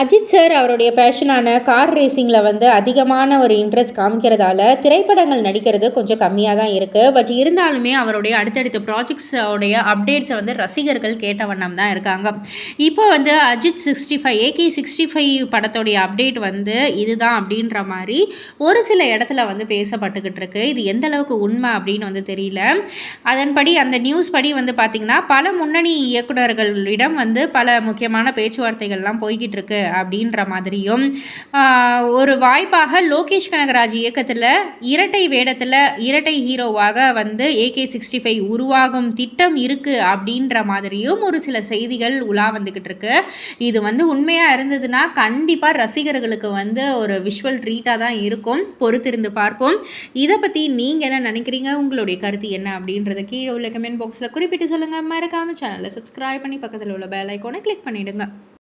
Ajith sir அவருடைய பேஷனான car ரேசிங்கில் வந்து அதிகமான ஒரு இன்ட்ரெஸ்ட் காமிக்கிறதால திரைப்படங்கள் நடிக்கிறது கொஞ்சம் கம்மியாக தான் இருக்குது பட் இருந்தாலுமே அவருடைய அடுத்தடுத்த ப்ராஜெக்ட்ஸோடைய அப்டேட்ஸை வந்து ரசிகர்கள் கேட்ட வண்ணம் தான் இருக்காங்க. இப்போ வந்து Ajith sixty five AK sixty five படத்தோடைய அப்டேட் வந்து இதுதான் அப்படின்ற மாதிரி ஒரு சில இடத்துல வந்து பேசப்பட்டுக்கிட்டு இருக்கு. இது எந்த அளவுக்கு உண்மை அப்படின்னு வந்து தெரியல. அதன்படி அந்த நியூஸ் படி வந்து பார்த்திங்கன்னா பல முன்னணி இயக்குநர்களிடம் வந்து பல முக்கியமான பேச்சுவார்த்தைகள்லாம் போய்கிட்டு இருக்கு. அப்படின்ற மாதிரியும் ஒரு வாய்ப்பாக லோகேஷ் கனகராஜ் இயக்கத்தில் இரட்டை வேடத்தில் இரட்டை ஹீரோவாக வந்து ஏகே சிக்ஸ்டி ஃபைவ் உருவாகும் திட்டம் இருக்குது அப்படின்ற மாதிரியும் ஒரு சில செய்திகள் உலா வந்துக்கிட்டு இருக்கு. இது வந்து உண்மையாக இருந்ததுன்னா கண்டிப்பாக ரசிகர்களுக்கு வந்து ஒரு விஷுவல் ட்ரீட்டாக தான் இருக்கும். பொறுத்திருந்து பார்ப்போம். இதை பற்றி நீங்கள் என்ன நினைக்கிறீங்க? உங்களுடைய கருத்து என்ன அப்படின்றத கீழே உள்ள கமெண்ட் பாக்ஸில் குறிப்பிட்டு சொல்லுங்கள் மறக்காமல் சேனலை சப்ஸ்கிரைப் பண்ணி பக்கத்தில் உள்ள பெல் ஐக்கோனை கிளிக் பண்ணிவிடுங்க